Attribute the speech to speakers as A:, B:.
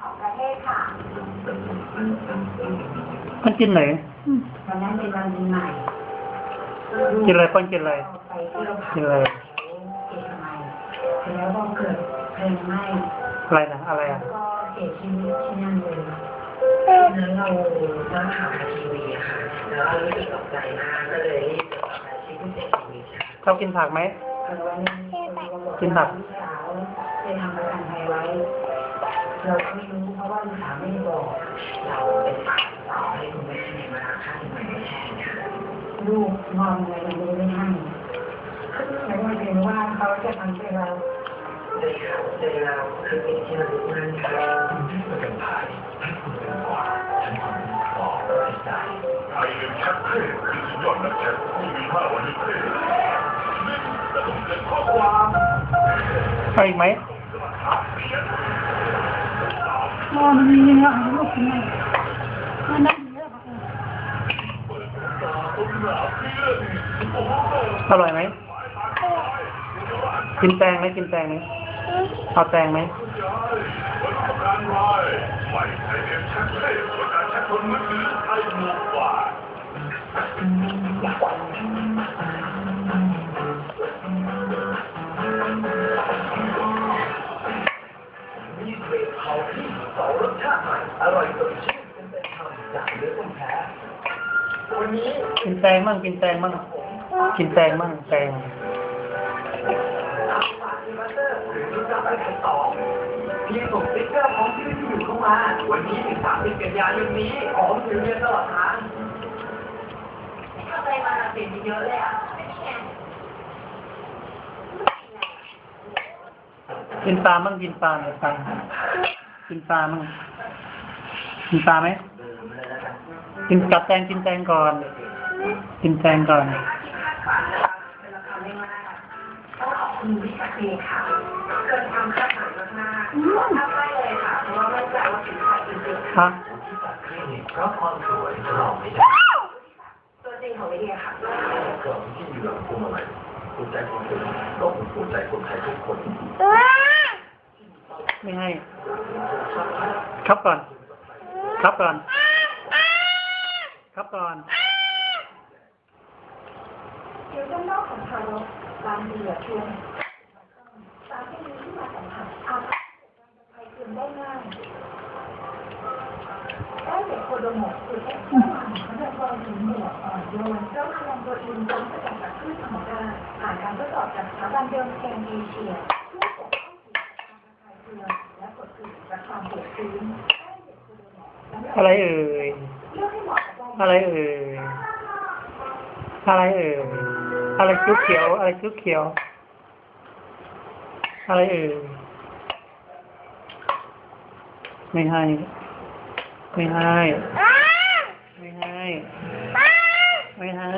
A: ของประเทศค่ะ
B: มันกินไหน
A: วันนั้นเป็นวันปีใหม่
B: กินอะไรป้อนกินอะไร
A: ไปเที่ยวผับ
B: กินอะไร
A: เอกมัยแล้วก็เกิดเพลิงไหม้
B: อะไรนะอะไรอะ
A: ก็เสียชีวิตที่นั่นเลย
C: นั้นเรานั่งข่าวทางทีวีอะค่ะ แล้วเรารู้สึกตกใจมากก็เลยรีบจดจดรายชื่อผู้เสียชีวิตค่ะ
B: ชอบกินผักไหม
A: เออวันนี้คุณบอก
B: กินผัก
A: ลูกสาวได้ทำประกันภัยไว้ เราก็ไม่รู้เพราะว่าลูกสาวไม่บอก
C: เราเป็นฝ่ายต่อให้คุณแม่เนี่ยมารับค่าสินใหม่แทนค่ะ
A: ลูกงอนอะไรยังไม่ได้ให้แต่ว่าเห็นว่าเขาจะทำให้เรา
C: เลยค่ะเลยเราคือเป็นที่เระลึกนั่นค่ะ
D: ประกันภัยให้คุณเป็นกว่าฉันความคุ้มครองให้ใจไทยเป็นแชมป์เท่คือสุดยอดนักแชมป์ที่มีค่าวันนี้เท่นี่และต้องเกิดข้อความ
B: เอาอีกไหม
E: อนมีเงี้ยลูกกินไร่
B: อยไหมกินแตงไหมกินแตงไหมเอาแตงไหม
D: กา
C: สองรสชาติใหม่อร่อยสดชื่นเป็นเป็นธรรมจากเนื้อต้มแท้วันนี้
B: กินแตงมั่งกินแตงมั่งกินแตงมั่งแตง
C: สามฝาที่บัตเตอร์หรือรุ่นรับอะไรต่อเพียงส่งสติ๊กเกอร์พร้อมชื่อที่อยู่เข้ามา วันนี้ถึง30กันยายนนี้หอมถึงเรียนตลอดทาง
A: ทำอะไรมาเปลี่ยนไปเยอะเลยอะ
B: กินปลามั่งกินปลาเนี่ยปลา กินปลามั่งกินปลาไหมกินกับแตงกินแตงก่อน กินแตงก่อน
A: เป็นละครเรื่องแรกต้องขอบคุณวิสาเค่ะเกินความคาดหมายมากๆถ้าได้เลยค่ะเพราะว่ามั่นใจว่าถึงใครจริงๆ
B: ฮะ
C: ที่ตัดคลินิกเพราะความสวยจะหลอกไม่ได้
A: ตัวจริงของวิเดียค่ะ
D: กล่องที่อยู่หลังพวงมาลัยหัวใจคนเป็นก็เป็นหัวใจคนไทยทุกคน
B: ไม่ให้ ครับก่อน ครับก่อน ครับก่อน
A: ผิวด้านนอกของทารกบางทีเหลือช่วงสารเคมีที่มาสัมผัสอาจทำให้ภัยเกินได้ง่ายได้เด็กโคโดโมะคือแค่เชื่อมันเขาจะความถึงหมวกอ่อนโยนเจ้าพลังโปรตีนจนสกัดจากพืชธรรมชาติผ่านการทดสอบจากสถาบันเดิมแกนเอเชีย อะไร
B: เอ่ย
A: อะ
B: ไรเอ่ย อะไรเอ่ย อะไรเขีเขียว อะไรเขีเขียว อะไรเอ่ย ไม่ให้ ไม่ให้ ไม่ให้ ไม่ให้